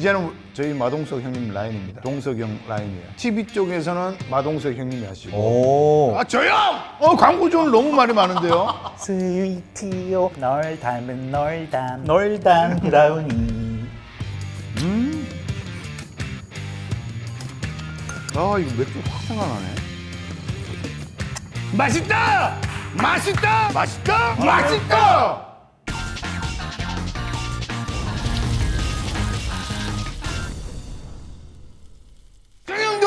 이제는 저희 마동석 형님 라인입니다. 동석 형 라인이에요. TV 쪽에서는 마동석 형님이 하시고. 오. 아 저요? 어 광고 좀 너무 말이 많은데요. 스위티요 널 닮은 널 닮, 널 닮은 브라우니. 음. 아 이거 맥주 확 생각나네. 맛있다! 맛있다! 맛있다! 맛있다!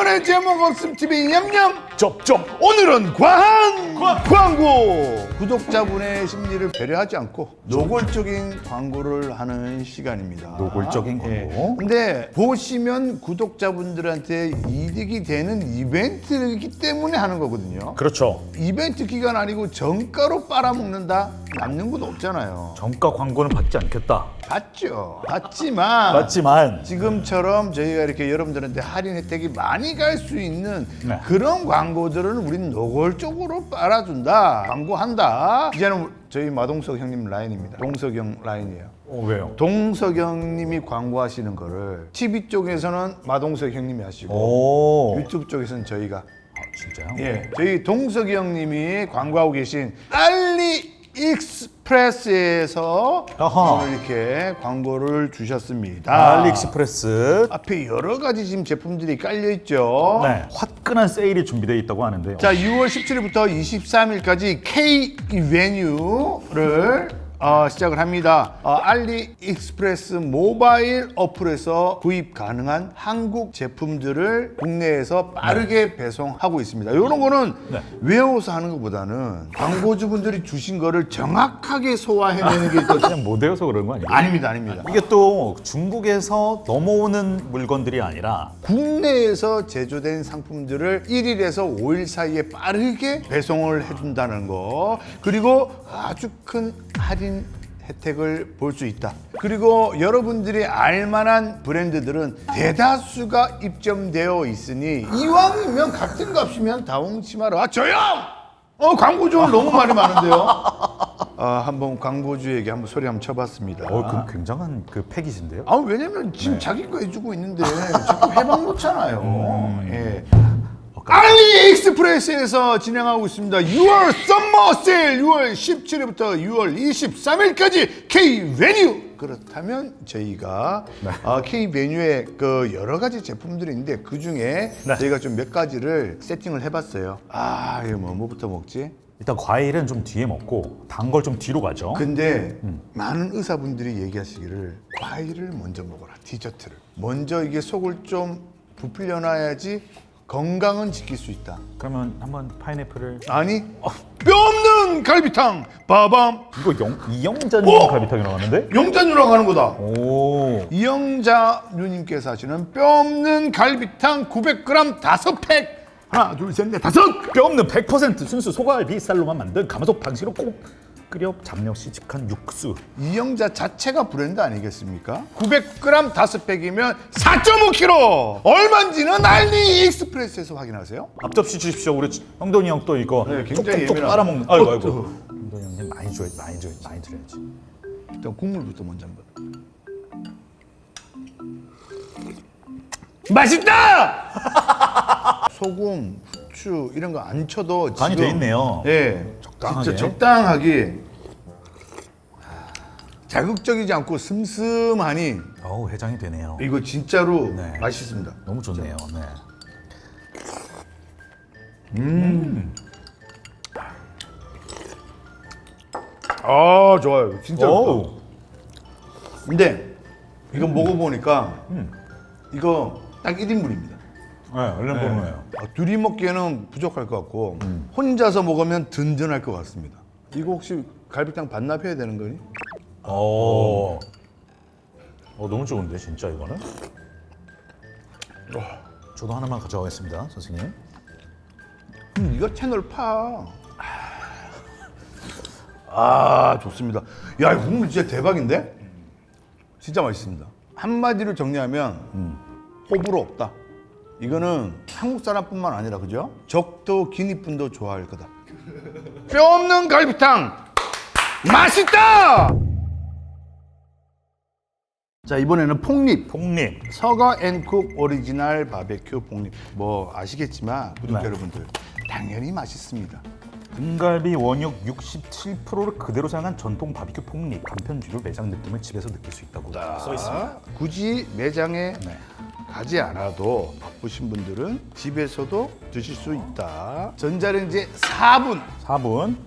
정영돈의 제목 없음 TV 냠냠 쩝쩝. 오늘은 과한 광고. 구독자분의 심리를 배려하지 않고 노골적인 광고를 하는 시간입니다. 노골적인 광고. 근데 보시면 구독자분들한테 이득이 되는 이벤트이기 때문에 하는 거거든요. 그렇죠. 이벤트 기간 아니고 정가로 빨아먹는다 남는 것도 없잖아요 정가 광고는 받지 않겠다. 받죠 받지만 맞지만 지금처럼 저희가 이렇게 여러분들한테 할인 혜택이 많이 갈 수 있는 네. 그런 광고들은 우린 노골적으로 빨아준다 광고한다 이제는 저희 마동석 형님 라인입니다 동석 형 라인이에요 어, 왜요? 동석 형님이 광고하시는 거를 TV 쪽에서는 마동석 형님이 하시고 오. 유튜브 쪽에서는 저희가 아, 진짜요? 예 저희 동석 형님이 광고하고 계신 알리 익스프레스에서 아하. 오늘 이렇게 광고를 주셨습니다 알리익스프레스. 앞에 여러 가지 지금 제품들이 깔려 있죠. 네. 화끈한 세일이 준비되어 있다고 하는데요. 자, 6월 17일부터 23일까지 K 이베뉴를 어, 시작을 합니다. 어, 알리익스프레스 모바일 어플에서 구입 가능한 한국 제품들을 국내에서 빠르게 배송하고 있습니다. 이런 거는 네. 외워서 하는 것보다는 광고주분들이 주신 거를 정확하게 소화해내는 게더 그냥 못 외워서 그런 거 아니에요? 아닙니다, 아닙니다. 이게 또 중국에서 넘어오는 물건들이 아니라 국내에서 제조된 상품들을 1일에서 5일 사이에 빠르게 배송을 해준다는 거 그리고 아주 큰 할인 혜택을 볼 수 있다 그리고 여러분들이 알만한 브랜드들은 대다수가 입점되어 있으니 이왕이면 같은 값이면 다홍치 마라 아 저요! 어 광고주는 너무 말이 많은데요 아, 한번 광고주에게 한번 소리 한번 쳐봤습니다 어, 그 굉장한 그 팩이신데요? 아 왜냐면 지금 자기 거 해주고 있는데 자꾸 해방 놓잖아요. 예. 알리 익스프레스에서 진행하고 있습니다. 6월 썸머 세일 6월 17일부터 6월 23일까지 K 베뉴 그렇다면 저희가 아, K 베뉴에 그 여러 가지 제품들이 있는데 그 중에 네. 저희가 좀 몇 가지를 세팅을 해봤어요. 아 이거 뭐 뭐부터 먹지? 일단 과일은 좀 뒤에 먹고 단 걸 좀 뒤로 가죠. 근데 많은 의사분들이 얘기하시기를 과일을 먼저 먹어라 디저트를 먼저 이게 속을 좀 부풀려 놔야지 건강은 지킬 수 있다 그러면 한번 파인애플을 아니 뼈 없는 갈비탕 빠밤 이거 영, 이영자님 어? 갈비탕이 나왔는데? 영자누랑 하는 거다 오. 이영자 누님께서 하시는 뼈 없는 갈비탕 900g 다섯 팩 하나 둘 셋 넷 다섯 뼈 없는 100% 순수 소갈비 쌀로만 만든 가마솥 방식으로 꼭 끓여 잡내 시직한 육수. 이영자 자체가 브랜드 아니겠습니까? 900g 다섯 팩이면 4.5kg 얼마인지는 알리 익스프레스에서 확인하세요 앞접시 주십시오. 우리 형돈이 형 또 이거 네, 굉장히 예민한- 빨아먹는. 아이고 어, 아이고. 또. 형돈이 형님 많이 줘야 많이 줘 많이 드려야지. 일단 국물부터 먼저 한번. 맛있다! 소금, 후추 이런 거 안 쳐도 간이 지금- 돼 있네요. 예, 적당하게. 진짜 적당하게 자극적이지 않고 슴슴하니 어우 해장이 되네요. 이거 진짜로 네. 맛있습니다. 너무 좋네요. 네. 아 좋아요, 진짜. 좋다. 어우. 근데 이거 먹어보니까 이거 딱 1인분입니다. 네, 얼른 보는 거예요. 아, 둘이 먹기에는 부족할 것 같고 혼자서 먹으면 든든할 것 같습니다. 이거 혹시 갈비탕 반납해야 되는 거니? 어. 어 너무 좋은데 진짜 이거는. 저도 하나만 가져가겠습니다, 선생님. 음, 이거 채널 파. 아 좋습니다. 야, 이 국물 진짜 대박인데? 진짜 맛있습니다. 한마디로 정리하면 호불호 없다. 이거는 한국 사람뿐만 아니라 그죠? 적도 기니뿐도 좋아할 거다. 뼈 없는 갈비탕 맛있다. 자 이번에는 폭립 폭립. 서거 앤쿡 오리지널 바베큐 폭립 뭐 아시겠지만 구독자 네. 여러분들 당연히 맛있습니다. 등갈비 원육 67%를 그대로 사용한 전통 바비큐 폭립 간편주로 매장 느낌을 집에서 느낄 수 있다고 써 있습니다. 아, 굳이 매장에 네. 가지 않아도 바쁘신 분들은 집에서도 드실 수 있다. 전자레인지 4분. 4분.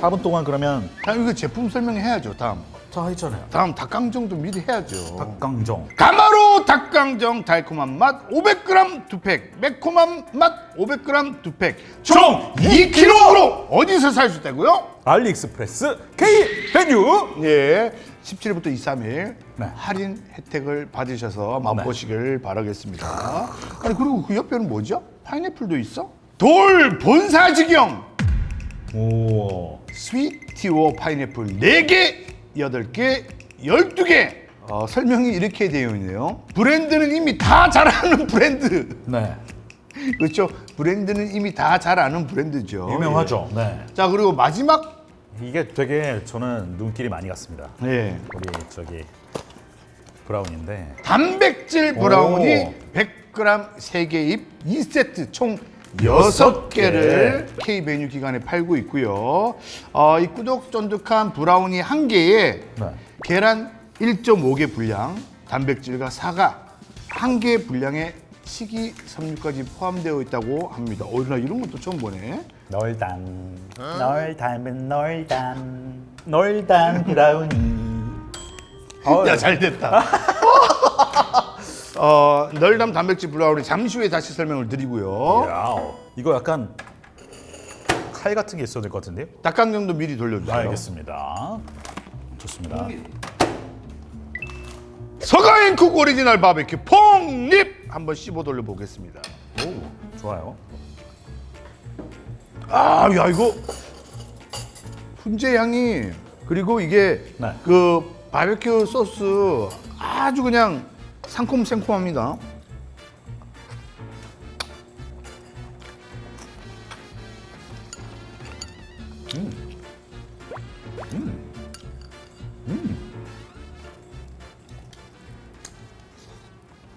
4분 동안 그러면 다음 이거 제품 설명해야죠. 다음. 자 했잖아요. 다음 닭강정도 미리 해야죠. 닭강정. 가마로 닭강정 달콤한 맛 500g 두 팩, 매콤한 맛 500g 두 팩, 총 2kg 어디서 살 수 있다고요? 알리익스프레스 K 메뉴. 예, 17일부터 2, 3일 네. 할인 혜택을 받으셔서 맛보시길 바라겠습니다. 아니 그리고 그 옆에는 뭐죠? 파인애플도 있어? 돌 본사지경 오. 스위티워 파인애플 4개, 8개, 12개 어, 설명이 이렇게 되어 있네요. 브랜드는 이미 다 잘 아는 브랜드. 네. 그렇죠. 브랜드는 이미 다 잘 아는 브랜드죠. 유명하죠. 네. 예. 자 그리고 마지막 이게 되게 저는 눈길이 많이 갔습니다. 네. 우리 저기 브라운인데 단백질 오. 100g 3개 입 2세트 총 6개를 K메뉴 기간에 팔고 있고요. 어, 이 꾸덕쫀득한 브라우니 한 개에 네. 계란 1.5개 분량, 단백질과 사과 한 개 분량의 식이 섬유까지 포함되어 있다고 합니다. 어, 나 이런 것도 처음 보네. 널단 널 닮은 널단 널단 브라우니 어, 야, 잘 됐다. 어, 널담 단백질 브라우니 잠시 후에 다시 설명을 드리고요. 야우. 이거 약간 칼 같은 게 있어야 될 것 같은데요? 닭강정도 미리 돌려주세요. 알겠습니다. 좋습니다. 서가인쿡 오리지널 바베큐 폭립 한번 씹어 돌려 보겠습니다. 오, 좋아요. 아, 야 이거 훈제 향이 그리고 이게 네. 그 바베큐 소스 아주 그냥 상콤 생콤합니다.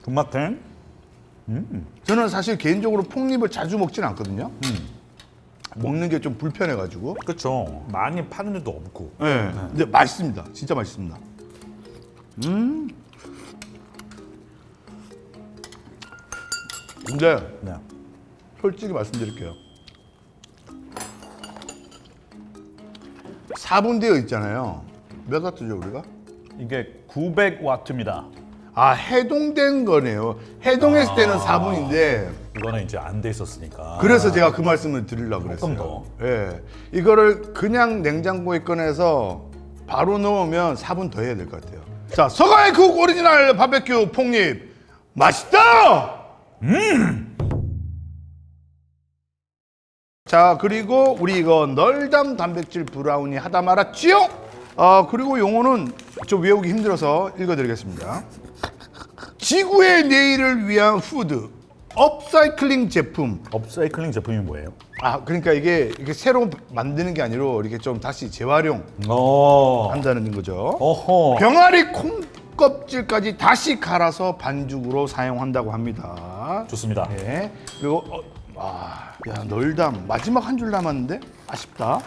군마탱. 저는 사실 개인적으로 폭립을 자주 먹지는 않거든요. 먹는 게 좀 불편해가지고. 그렇죠. 많이 파는 데도 없고. 네. 근데 맛있습니다. 진짜 맛있습니다. 음. 근데 네. 솔직히 말씀드릴게요. 4분 되어 있잖아요. 몇 와트죠 우리가? 이게 900와트입니다. 아 해동된 거네요. 해동했을 때는 4분인데 이거는 이제 안 돼 있었으니까. 그래서 제가 그 말씀을 드리려고 그랬어요. 더. 예. 이거를 그냥 냉장고에 꺼내서 바로 넣으면 4분 더 해야 될 것 같아요. 자, 서가의 국 오리지널 바베큐 폭립 맛있다. 음. 자, 그리고 우리 이거 널담 단백질 브라우니 하다 말았지요? 아, 그리고 용어는 좀 외우기 힘들어서 읽어드리겠습니다. 지구의 내일을 위한 푸드 업사이클링 제품 업사이클링 제품이 뭐예요? 아 그러니까 이게 이게 새로 만드는 게 아니라 이렇게 좀 다시 재활용 어. 한다는 거죠. 어허. 병아리 콩 껍질까지 다시 갈아서 반죽으로 사용한다고 합니다. 좋습니다. 네. 그리고 어, 아, 야 널담 마지막 한 줄 남았는데 아쉽다.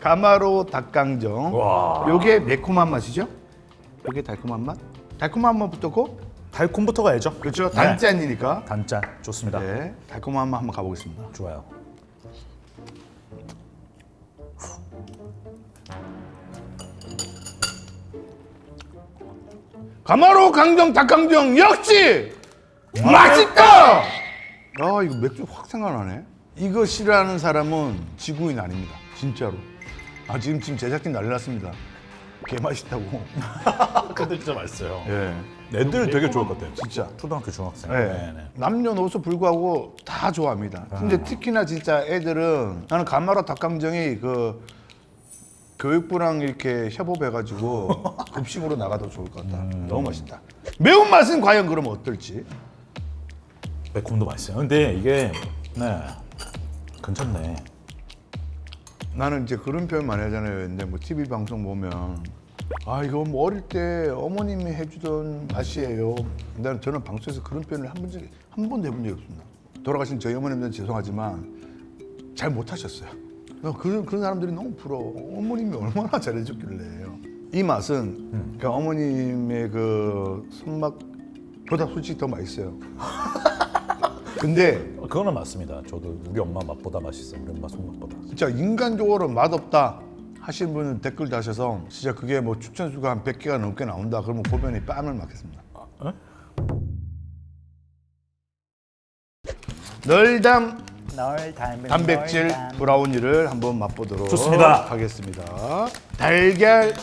가마로 닭강정. 와. 요게 매콤한 맛이죠? 요게 달콤한 맛? 달콤한 맛부터 고 달콤부터 가야죠. 그렇죠. 네. 단짠이니까. 단짠. 좋습니다. 네. 달콤한 맛 한번 가보겠습니다. 좋아요. 가마로 강정 닭강정 역시 맛있다. 아 이거 맥주 확 생각나네. 이거 싫어하는 사람은 지구인 아닙니다. 진짜로. 아 지금 지금 제작진 난리 났습니다. 개 맛있다고. 근데 진짜 맛있어요. 예. 애들 되게 좋을 것 같아요. 진짜. 초등학교 중학생. 예. 네, 네. 남녀노소 불구하고 다 좋아합니다. 근데 특히나 진짜 애들은 나는 가마로 닭강정이 그 교육부랑 이렇게 협업해가지고 급식으로 나가도 좋을 것 같다. 너무 맛있다. 매운맛은 과연 그러면 어떨지. 매콤도 맛있어요. 근데 이게 네 괜찮네. 나는 이제 그런 표현 많이 하잖아요. 근데 뭐 TV 방송 보면 아 이거 뭐 어릴 때 어머님이 해주던 맛이에요. 나는 저는 방송에서 그런 표현을 한번 적이 한 번도 해본 적이 없습니다. 돌아가신 저희 어머님들은 죄송하지만 잘 못하셨어요. 나 그런 그런 사람들이 너무 부러. 어머님이 얼마나 잘해줬길래요. 이 맛은 그 어머님의 그 손맛보다 솔직히 더 맛있어요. 근데 그거는 맞습니다. 저도 우리 엄마 맛보다 맛있어. 우리 엄마 손맛보다. 진짜 인간적으로 맛없다 하시는 분은 댓글 다셔서 진짜 그게 뭐 추천 수가 한 100개가 넘게 나온다 그러면 고변이 뺨을 맞겠습니다. 에? 널담 널 닮은 단백질 널 닮은 브라우니를 한번 맛보도록 좋습니다. 하겠습니다. 달걀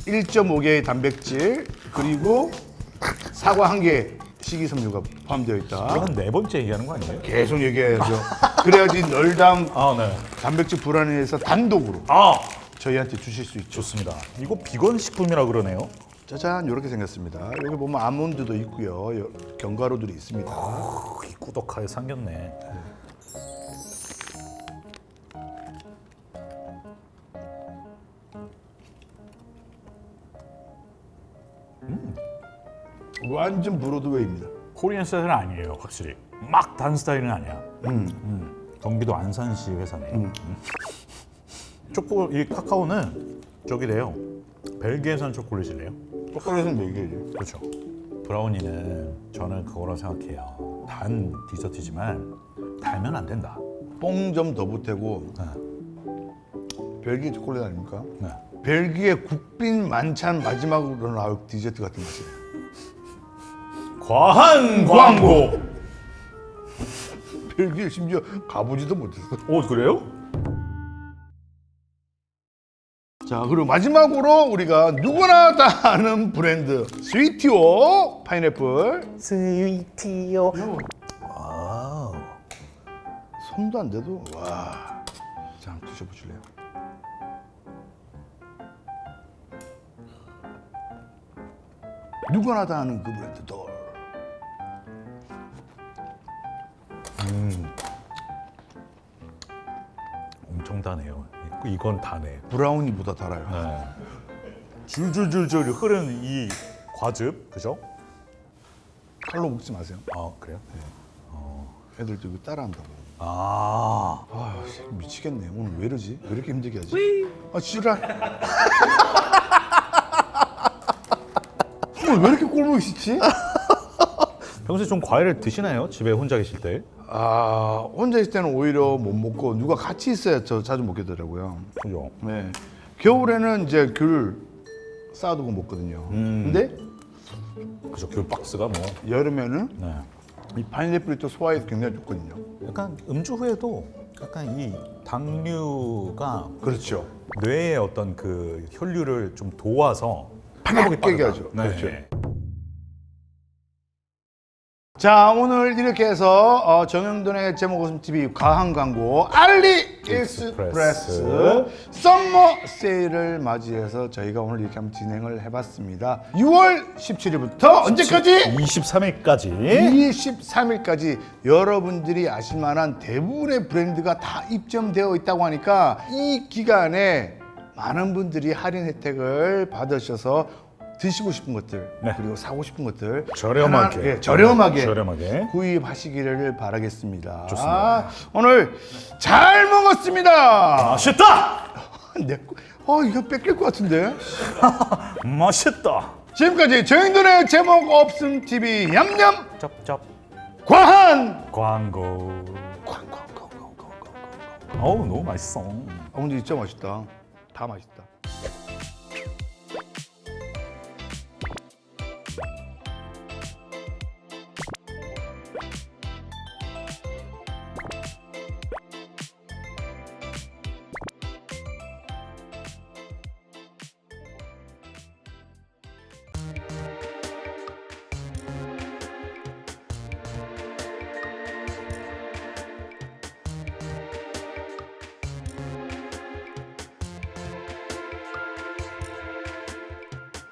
1.5개의 단백질 그리고 사과 1개 식이섬유가 포함되어 이거 있다. 한네 번째 얘기하는 거 아니에요? 계속 얘기해야죠. 그래야지 널담 아 네. 단백질 브라우니에서 단독으로 아 저희한테 주실 수 있죠. 좋습니다. 이거 비건 식품이라 그러네요. 짜잔 이렇게 생겼습니다. 여기 보면 아몬드도 있고요. 여- 견과류들이 있습니다. 어, 이 꾸덕하게 생겼네. 완전 브로드웨이입니다. 코리안 스타일은 아니에요, 확실히. 막 단 스타일은 아니야. 음. 경기도 안산시 회사네요. 음. 초코 이 카카오는 저기래요. 벨기에산 초콜릿이래요. 초콜릿은 얘기해요. 그렇죠. 브라우니는 저는 그거라 생각해요. 단 디저트지만 달면 안 된다. 뽕 좀 더 보태고 네. 벨기에 초콜릿 아닙니까? 네. 벨기에 국빈 만찬 마지막으로 나올 디저트 같은 맛이에요. 과한 광고. 벨기에 심지어 가보지도 못했어. 오 그래요? 자 그리고 마지막으로 우리가 누구나 다 아는 브랜드 스위티오 파인애플 스위티요 아. 손도 안 대도 와. 자 한번 드셔보실래요? 누구나 다 아는 그 브랜드 돌. 엄청 다네요. 이- 이건 다네. 브라우니보다 달아요. 네. 줄줄줄줄 흐르는 이 과즙, 그죠? 칼로 먹지 마세요. 아 그래요? 애들도 이거 따라한다고. 아. 아 씨, 미치겠네. 오늘 왜 이러지? 왜 이렇게 힘들게 하지? 아 지랄. 오늘 왜 이렇게 꼴보기 싫지? 평소에 좀 과일을 드시나요? 집에 혼자 계실 때? 아 혼자 있을 때는 오히려 못 먹고 누가 같이 있어야 저 자주 먹게 되더라고요. 그죠? 네. 겨울에는 이제 귤 쌓아두고 먹거든요. 근데 그죠. 귤 박스가 뭐. 여름에는 네. 이 파인애플이 또 소화에 굉장히 좋거든요. 약간 음주 후에도 약간 이 당류가 그렇죠. 뇌의 어떤 그 혈류를 좀 도와서 팍 깨게. 하죠. 네. 그렇죠. 자 오늘 이렇게 해서 어, 정영돈의 제목 웃음 TV 과한 광고 알리 익스프레스 썸머 세일을 맞이해서 저희가 오늘 이렇게 한번 진행을 해봤습니다. 6월 17일부터 언제까지? 23일까지 23일까지 여러분들이 아실 만한 대부분의 브랜드가 다 입점되어 있다고 하니까 이 기간에 많은 분들이 할인 혜택을 받으셔서 드시고 싶은 것들 네. 그리고 사고 싶은 것들 저렴하게. 하나- 예, 저렴하게 저렴하게. 구입하시기를 바라겠습니다. 좋습니다. 오늘 잘 먹었습니다. 맛있다! 내, 거- 어 이거 뺏길 것 같은데. 맛있다! 지금까지 저인들의 제목 없음 TV 얌얌 쩝쩝 과한 광고 어우 너무 맛있어 아 근데 진짜 맛있다. 다 맛있다.